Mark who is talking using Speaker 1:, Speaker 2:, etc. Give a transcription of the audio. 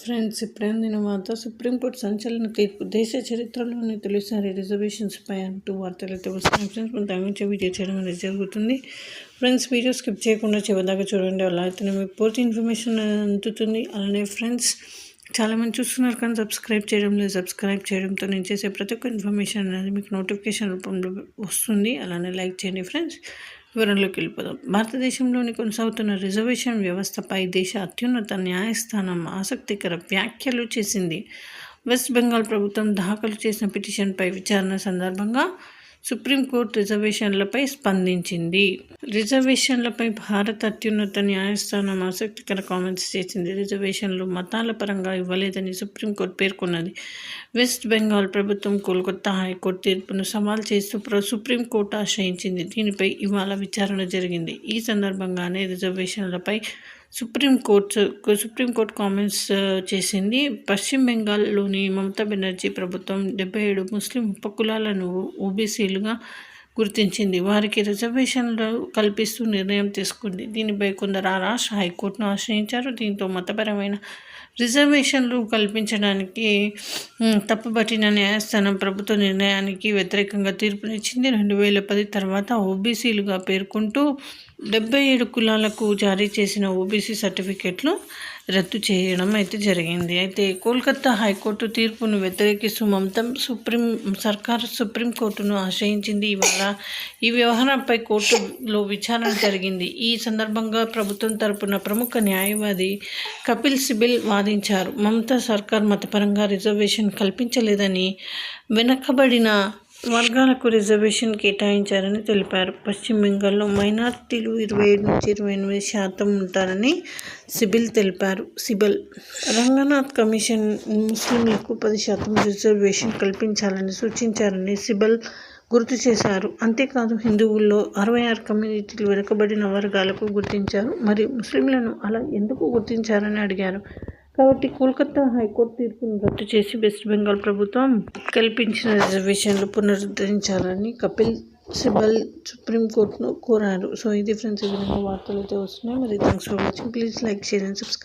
Speaker 1: Friends ఇప్పుడే నేను వార్త సుప్రీంకోర్టు సంచలన తీర్పు. దేశ చరిత్రలోనే తొలిసారి రిజర్వేషన్స్పై అంటూ వార్తలు అయితే వస్తున్నాయి. ఫ్రెండ్స్ మనం తగ్గించే వీడియో చేయడం అనేది జరుగుతుంది. ఫ్రెండ్స్ వీడియో స్కిప్ చేయకుండా చివరిదాకా చూడండి. అలా అయితేనే మీకు పూర్తి ఇన్ఫర్మేషన్ అందుతుంది. అలానే ఫ్రెండ్స్ చాలామంది చూస్తున్నారు కానీ సబ్స్క్రైబ్ చేయడం లేదు. సబ్స్క్రైబ్ చేయడంతో నేను చేసే ప్రతి ఒక్క ఇన్ఫర్మేషన్ అనేది మీకు నోటిఫికేషన్ రూపంలో వస్తుంది. అలానే లైక్ చేయండి ఫ్రెండ్స్. వివరంలోకి వెళ్ళిపోదాం. భారతదేశంలోని కొనసాగుతున్న రిజర్వేషన్ వ్యవస్థపై దేశ అత్యున్నత న్యాయస్థానం ఆసక్తికర వ్యాఖ్యలు చేసింది. వెస్ట్ బెంగాల్ ప్రభుత్వం దాఖలు చేసిన పిటిషన్పై విచారణ సందర్భంగా సుప్రీంకోర్టు రిజర్వేషన్లపై స్పందించింది. రిజర్వేషన్లపై భారత అత్యున్నత న్యాయస్థానం ఆసక్తికర కామెంట్స్ చేసింది. రిజర్వేషన్లు మతాల పరంగా ఇవ్వలేదని సుప్రీంకోర్టు పేర్కొన్నది. వెస్ట్ బెంగాల్ ప్రభుత్వం కోల్కతా హైకోర్టు తీర్పును సవాల్ చేస్తూ సుప్రీంకోర్టు ఆశ్రయించింది. దీనిపై ఇవాళ విచారణ జరిగింది. ఈ సందర్భంగానే రిజర్వేషన్లపై Supreme Court Supreme Court comments uh, చేసింది. పశ్చిమ బెంగాల్లోని మమతా బెనర్జీ ప్రభుత్వం డెబ్బై ఏడు ముస్లిం ఉపకులాలను ఓబీసీలుగా గుర్తించింది. వారికి రిజర్వేషన్లు కల్పిస్తూ నిర్ణయం తీసుకుంది. దీనిపై కొందరు ఆ రాష్ట్ర హైకోర్టును ఆశ్రయించారు. దీంతో మతపరమైన రిజర్వేషన్లు కల్పించడానికి తప్పుబట్టిన న్యాయస్థానం ప్రభుత్వ నిర్ణయానికి వ్యతిరేకంగా తీర్పునిచ్చింది. రెండు వేల పది తర్వాత ఓబీసీలుగా పేర్కొంటూ డెబ్బై ఏడు కులాలకు జారీ చేసిన ఓబీసీ సర్టిఫికెట్లు రద్దు చేయడం అయితే జరిగింది. అయితే కోల్కతా హైకోర్టు తీర్పును వ్యతిరేకిస్తూ మమతం సుప్రీం సర్కారు సుప్రీంకోర్టును ఆశ్రయించింది. ఇవాళ ఈ వ్యవహారంపై కోర్టులో విచారణ జరిగింది. ఈ సందర్భంగా ప్రభుత్వం తరపున ప్రముఖ న్యాయవాది కపిల్ సిబిల్ వాదించారు. మమతా సర్కార్ మతపరంగా రిజర్వేషన్ కల్పించలేదని వెనకబడిన వర్గాలకు రిజర్వేషన్ కేటాయించారని తెలిపారు. పశ్చిమ బెంగాల్లో మైనార్టీలు ఇరవై ఏడు నుంచి ఇరవై ఎనిమిది శాతం ఉంటారని సిబిల్ తెలిపారు. సిబిల్ రంగనాథ్ కమిషన్ ముస్లింలకు పది శాతం రిజర్వేషన్ కల్పించాలని సూచించారని సిబిల్ గుర్తు చేశారు. అంతేకాదు హిందువుల్లో అరవై ఆరు కమ్యూనిటీలు వెనుకబడిన వర్గాలకు గుర్తించారు. మరియు ముస్లింలను అలా ఎందుకు గుర్తించారని అడిగారు. కాబట్టి కోల్కతా హైకోర్టు తీర్పును రద్దు చేసి వెస్ట్ బెంగాల్ ప్రభుత్వం కల్పించిన రిజర్వేషన్లు పునరుద్ధరించాలని కపిల్ సిబల్ సుప్రీంకోర్టును కోరారు. సో ఇది ఫ్రెండ్స్ ఈ విధంగా వార్తలు అయితే వస్తున్నాయి. మరి thanks for watching. Please like share and subscribe.